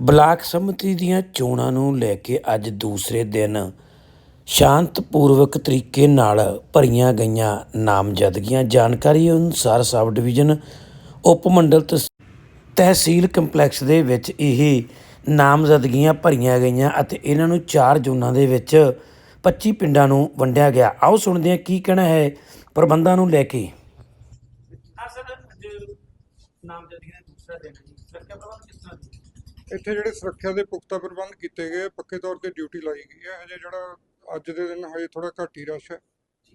Block ਸੰਮਤੀ ਦੀਆਂ ਚੋਣਾਂ ਨੂੰ ਲੈ ਕੇ ਅੱਜ ਦੂਸਰੇ ਦਿਨ ਸ਼ਾਂਤਪੂਰਵਕ ਤਰੀਕੇ ਨਾਲ ਭਰੀਆਂ ਗਈਆਂ ਨਾਮਜ਼ਦਗੀਆਂ। ਜਾਣਕਾਰੀ ਅਨੁਸਾਰ ਸਬ ਡਿਵੀਜ਼ਨ, ਉਪ ਮੰਡਲ ਤਹਿਸੀਲ ਕੰਪਲੈਕਸ ਦੇ ਵਿੱਚ ਇਹ ਨਾਮਜ਼ਦਗੀਆਂ ਭਰੀਆਂ ਗਈਆਂ ਅਤੇ ਇਹਨਾਂ ਨੂੰ ਚਾਰ ਜ਼ੋਨਾਂ ਦੇ ਵਿੱਚ 25 ਪਿੰਡਾਂ ਨੂੰ ਵੰਡਿਆ ਗਿਆ। ਆਓ ਸੁਣਦੇ ਹਾਂ ਕੀ ਕਹਿਣਾ ਹੈ ਪ੍ਰਬੰਧਾਂ ਨੂੰ ਲੈ ਕੇ। ਨਾਮਜ਼ਦਗੀ ਦਾ ਦੂਸਰਾ ਦਿਨ ਹੈ ਜੀ। ਸੁਰੱਖਿਆ ਪ੍ਰਬੰਧ ਕਿਸ ਤਰ੍ਹਾਂ ਇੱਥੇ ਜਿਹੜੇ ਸੁਰੱਖਿਆ ਦੇ ਪੁਖਤਾ ਪ੍ਰਬੰਧ ਕੀਤੇ ਗਏ ਪੱਕੇ ਤੌਰ ਤੇ ਡਿਊਟੀ ਲਾਈ ਗਈ ਹੈ। ਹਜੇ ਜਿਹੜਾ ਅੱਜ ਦੇ ਦਿਨ ਹਜੇ ਥੋੜਾ ਘੱਟ ਹੀ ਰਸ਼ ਹੈ।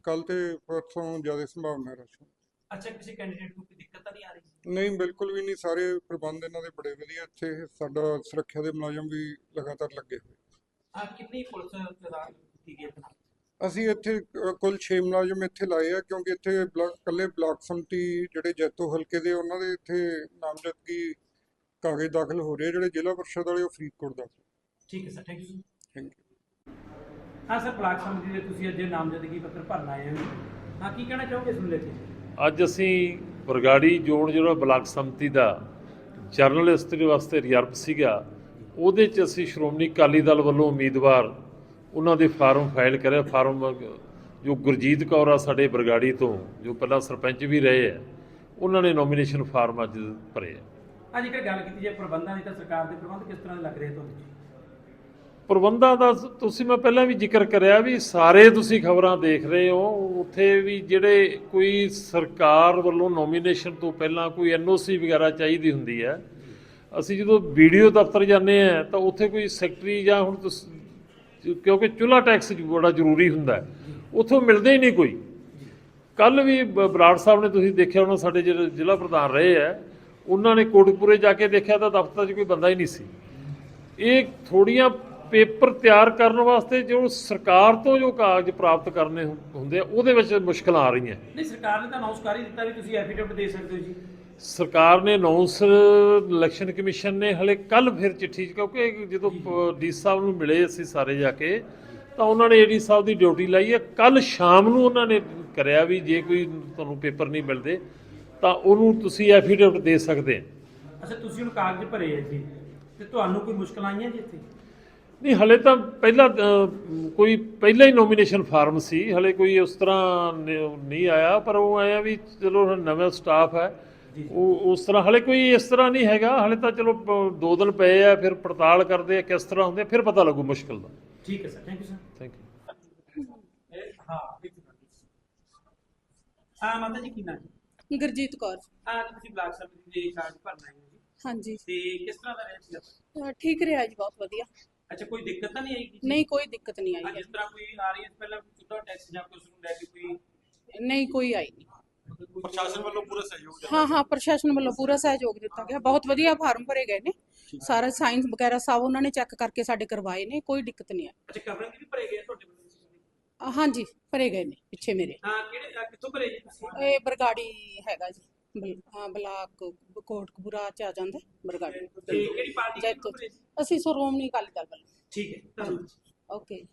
ਕੱਲ ਤੇ ਪਰਸੋਂ ਜ਼ਿਆਦਾ ਸੰਭਾਵਨਾ ਹੈ ਰਸ਼। ਦੀ। ਅੱਛਾ ਕਿਸੇ ਕੈਂਡੀਡੇਟ ਨੂੰ ਕੋਈ ਦਿੱਕਤ ਤਾਂ ਨਹੀਂ ਆ ਰਹੀ? ਨਹੀਂ ਬਿਲਕੁਲ ਵੀ ਨਹੀਂ। ਸਾਰੇ ਪ੍ਰਬੰਧ ਇਹਨਾਂ ਦੇ ਬੜੇ ਵਧੀਆ। ਇੱਥੇ ਸਾਡਾ ਸੁਰੱਖਿਆ ਦੇ ਮੁਲਾਜ਼ਮ ਵੀ ਲਗਾਤਾਰ ਲੱਗੇ ਹੋਏ। ਆ ਕਿੰਨੀ ਪੁਲਿਸ ਤਦਾਦ ਕੀਤੀ ਗਈ ਹੈ ਅਸੀਂ ਇੱਥੇ ਕੁੱਲ 6 ਮੁਲਾਜ਼ਮ ਇੱਥੇ ਲਾਏ ਆ ਕਿਉਂਕਿ ਇੱਥੇ ਬਲਾਕ ਕੱਲੇ ਬਲਾਕ ਸੰਮਤੀ ਜਿਹੜੇ ਜੈਤੋ ਹਲਕੇ ਦੇ ਉਹਨਾਂ ਦੇ ਇੱਥੇ ਨਾਮਜ਼ਦਗੀ ਕਾਗਜ਼ ਦਾਖਲ ਹੋ ਰਹੇ ਜਿਹੜੇ ਜ਼ਿਲ੍ਹਾ ਪਰਿਸ਼ਦ ਵਾਲੇ ਉਹ ਫਰੀਦਕੋਟ ਦਾ। ਠੀਕ ਹੈ sir thank you thank you ਹਾਂ ਸਰ ਬਲਾਕ ਸਮਿਤੀ ਦੇ ਤੁਸੀਂ ਅੱਜ ਨਾਮਜ਼ਦਗੀ ਪੱਤਰ ਭਰਨ ਆਏ ਹੋ। ਹਾਂ ਕੀ ਕਹਿਣਾ ਚਾਹੋਗੇ ਇਸ ਨੂੰ ਲੈ ਕੇ ਅੱਜ ਅਸੀਂ ਬਰਗਾੜੀ ਜੋੜ ਜਿਹੜਾ ਬਲਾਕ ਸੰਮਤੀ ਦਾ ਜਰਨਲ ਇਸਤਰੀ ਵਾਸਤੇ ਰਿਜ਼ਰਵ ਸੀਗਾ ਉਹਦੇ 'ਚ ਅਸੀਂ ਸ਼੍ਰੋਮਣੀ ਅਕਾਲੀ ਦਲ ਵੱਲੋਂ ਉਮੀਦਵਾਰ ਉਹਨਾਂ ਦੇ ਫਾਰਮ ਫਾਈਲ ਕਰਿਆ। ਫਾਰਮ ਜੋ ਗੁਰਜੀਤ ਕੌਰ ਆ ਸਾਡੇ ਬਰਗਾੜੀ ਤੋਂ ਜੋ ਪਹਿਲਾਂ ਸਰਪੰਚ ਵੀ ਰਹੇ ਆ ਉਹਨਾਂ ਨੇ ਨੋਮੀਨੇਸ਼ਨ ਫਾਰਮ ਅੱਜ ਭਰੇ ਆ। ਆ ਜੇਕਰ ਗੱਲ ਕੀਤੀ ਜਾਏ ਪ੍ਰਬੰਧਾਂ ਦੀ ਤਾਂ ਸਰਕਾਰ ਦੇ ਪ੍ਰਬੰਧ ਕਿਸ ਤਰ੍ਹਾਂ ਦੇ ਲੱਗ ਰਹੇ ਤੁਹਾਨੂੰ ਪ੍ਰਬੰਧਾਂ ਦਾ ਤੁਸੀਂ ਮੈਂ ਪਹਿਲਾਂ ਵੀ ਜ਼ਿਕਰ ਕਰਿਆ ਵੀ ਸਾਰੇ ਤੁਸੀਂ ਖਬਰਾਂ ਦੇਖ ਰਹੇ ਹੋ, ਉੱਥੇ ਵੀ ਜਿਹੜੇ ਕੋਈ ਸਰਕਾਰ ਵੱਲੋਂ ਨੋਮੀਨੇਸ਼ਨ ਤੋਂ ਪਹਿਲਾਂ ਕੋਈ ਐਨਓਸੀ ਵਗੈਰਾ ਚਾਹੀਦੀ ਹੁੰਦੀ ਹੈ, ਅਸੀਂ ਜਦੋਂ ਵੀਡੀਓ ਦਫ਼ਤਰ ਜਾਂਦੇ ਆ ਤਾਂ ਉੱਥੇ ਕੋਈ ਸੈਕਟਰੀ ਜਾਂ ਹੁਣ ਤੁਸੀਂ ਕਿਉਂਕਿ ਚੁੱਲ੍ਹਾ ਟੈਕਸ ਬੜਾ ਜ਼ਰੂਰੀ ਹੁੰਦਾ ਹੈ, ਉੱਥੋਂ ਮਿਲਦੇ ਹੀ ਨਹੀਂ ਕੋਈ। ਕੱਲ ਵੀ ਬਰਾੜ ਸਾਹਿਬ ਨੇ ਤੁਸੀਂ ਦੇਖਿਆ ਉਹਨਾਂ ਸਾਡੇ ਜਿਹੜੇ ਜ਼ਿਲ੍ਹਾ ਪ੍ਰਧਾਨ ਰਹੇ ਆ ਉਹਨਾਂ ਨੇ ਕੋਟਕਪੂਰੇ ਜਾ ਕੇ ਦੇਖਿਆ ਤਾਂ ਦਫ਼ਤਰ 'ਚ ਕੋਈ ਬੰਦਾ ਹੀ ਨਹੀਂ ਸੀ। ਇਹ ਥੋੜੀਆਂ ਪੇਪਰ ਤਿਆਰ ਕਰਨ ਵਾਸਤੇ ਜੋ ਸਰਕਾਰ ਤੋਂ ਜੋ ਕਾਗਜ਼ ਪ੍ਰਾਪਤ ਕਰਨੇ ਹੁੰਦੇ ਆ ਉਹਦੇ ਵਿੱਚ ਮੁਸ਼ਕਲਾਂ ਆ ਰਹੀਆਂ। ਨਹੀਂ ਸਰਕਾਰ ਨੇ ਤਾਂ ਅਨਾਉਂਸ ਕਰ ਹੀ ਦਿੱਤਾ ਵੀ ਤੁਸੀਂ ਐਫੀਡੇਵਿਟ ਦੇ ਸਕਦੇ ਹੋ ਜੀ। ਸਰਕਾਰ ਨੇ ਅਨਾਉਂਸ ਇਲੈਕਸ਼ਨ ਕਮਿਸ਼ਨ ਨੇ ਹਲੇ ਕੱਲ ਫਿਰ ਚਿੱਠੀ 'ਚ ਕਿਉਂਕਿ ਜਦੋਂ ਡੀ ਸਾਹਿਬ ਨੂੰ ਮਿਲੇ ਅਸੀਂ ਸਾਰੇ ਜਾ ਕੇ ਤਾਂ ਉਹਨਾਂ ਨੇ ਏਡੀ ਸਾਹਿਬ ਦੀ ਡਿਊਟੀ ਲਾਈ ਹੈ। ਕੱਲ ਸ਼ਾਮ ਨੂੰ ਉਹਨਾਂ ਨੇ ਕਰਿਆ ਵੀ ਜੇ ਕੋਈ ਤੁਹਾਨੂੰ ਪੇਪਰ ਨਹੀਂ ਮਿਲਦੇ ਤਾਂ ਉਹਨੂੰ ਤੁਸੀਂ ਐਫੀਡੇਵਿਟ ਦੇ ਸਕਦੇ ਆ ਅੱਛਾ ਤੁਸੀਂ ਹੁਣ ਕਾਗਜ਼ ਭਰੇ ਆ ਜੀ। ਤੇ ਤੁਹਾਨੂੰ ਕੋਈ ਮੁਸ਼ਕਲ ਆਈਆਂ ਜੀ ਇੱਥੇ? ਨਹੀਂ ਹਲੇ ਤਾਂ ਪਹਿਲਾਂ ਅ, ਕੋਈ ਪਹਿਲਾਂ ਹੀ ਨੋਮੀਨੇਸ਼ਨ ਫਾਰਮ ਸੀ। ਹਲੇ ਕੋਈ ਉਸ ਤਰ੍ਹਾਂ ਨ- ਨਹੀਂ ਆਇਆ ਪਰ ਉਹ ਆਇਆ ਵੀ ਚਲੋ ਹੁਣ ਨਵਾਂ ਸਟਾਫ ਹੈ। ਉਹ ਉਸ ਤਰ੍ਹਾਂ ਹਲੇ ਕੋਈ ਇਸ ਤਰ੍ਹਾਂ ਨਹੀਂ ਹੈਗਾ। ਹਲੇ ਤਾਂ ਚਲੋ ਪ- ਦੋ ਦਿਨ ਪਏ ਆ ਫਿਰ ਪੜਤਾਲ ਕਰਦੇ ਆ ਕਿਸ ਤਰ੍ਹਾਂ ਹੁੰਦੇ ਆ, ਫਿਰ ਪਤਾ ਲੱਗੂ ਮੁਸ਼ਕਲ ਦਾ। ਠੀਕ ਹੈ sir. Thank you sir thank you ਹਾਂ ਇੱਕ ਮਿੰਟ। ਹਾਂ ਮਾਤਾ ਜੀ ਕੀ ਨਾਮ ਹੈ? ਗੁਰਜੀਤ ਕੌਰ। ਹਾਂ ਅੱਜ ਤੁਸੀਂ ਬਲਾਕ ਸਮਿਤੀ ਦੇ ਕਾਗਜ਼ ਭਰਨ ਹੋ ਜੀ। ਹਾਂਜੀ। ਤੇ ਕਿਸ ਤਰ੍ਹਾਂ ਦਾ ਰਿਹਾ ਸੀ ਅਹ ਠੀਕ ਰਿਹਾ ਜੀ ਬਹੁਤ ਵਧੀਆ। ਅੱਛਾ ਕੋਈ ਦਿੱਕਤ ਤਾਂ ਨਹੀਂ ਆਈ ਜੀ ਨਹੀਂ ਕੋਈ ਦਿੱਕਤ ਨਹੀਂ ਹਾਂ, ਆਈ ਜਿਸ ਤਰ੍ਹਾਂ ਕੋਈ ਆ ਰਹੀ ਹੈ ਪਹਿਲਾਂ ਚੁੱਦਾ ਟੈਕਸ ਜਾਂ ਕੁਝ ਨੂੰ ਲੈ ਕੇ ਕੋਈ? ਨਹੀਂ ਕੋਈ ਆਈ ਨਹੀਂ। ਪ੍ਰਸ਼ਾਸਨ ਵੱਲੋਂ ਪੂਰਾ ਸਹਿਯੋਗ ਹਾਂ ਹਾਂ ਪ੍ਰਸ਼ਾਸਨ ਵੱਲੋਂ ਪੂਰਾ ਸਹਿਯੋਗ ਦਿੱਤਾ ਗਿਆ। ਬਹੁਤ ਵਧੀਆ ਫਾਰਮ ਭਰੇ ਗਏ ਨੇ। ਸਾਰਾ ਸਾਇੰਸ ਵਗੈਰਾ ਸਭ ਉਹਨਾਂ ਨੇ ਚੈੱਕ ਕਰਕੇ ਸਾਡੇ ਕਰਵਾਏ ਨੇ ਕੋਈ ਦਿੱਕਤ ਨਹੀਂ ਆਈ। ਅੱਛਾ ਕਵਰਿੰਗ ਵੀ ਭਰੇ ਗਏ ਆ ਤੁਹਾਡੇ ਵੱਲੋਂ? ਹਾਂਜੀ ਭਰੇ ਗਏ ਨੇ ਪਿੱਛੇ ਮੇਰੇ। ਹਾਂ ਕਿਹੜੇ ਅਹ ਕਿੱਥੋਂ ਭਰੇ ਜੀ ਤੁਸੀਂ? ਇਹ ਬਰਗਾੜੀ ਹੈਗਾ ਜੀ ਬਲ- ਹਾਂ, ਬਲਾਕ ਕੋਟਕਪੂਰਾ ਚ ਆ ਜਾਂਦਾ ਬਰਗਾੜੀ। ਤੇ ਕਿਹੜੀ ਪਾਰਟੀ ਜੈਤੋ ਭਰੇ ਜੀ? ਅਸੀਂ ਸ਼੍ਰੋਮਣੀ ਅਕਾਲੀ ਦਲ ਵੱਲੋਂ। ਠੀਕ ਹੈ ਧੰਨਵਾਦ ਓਕੇ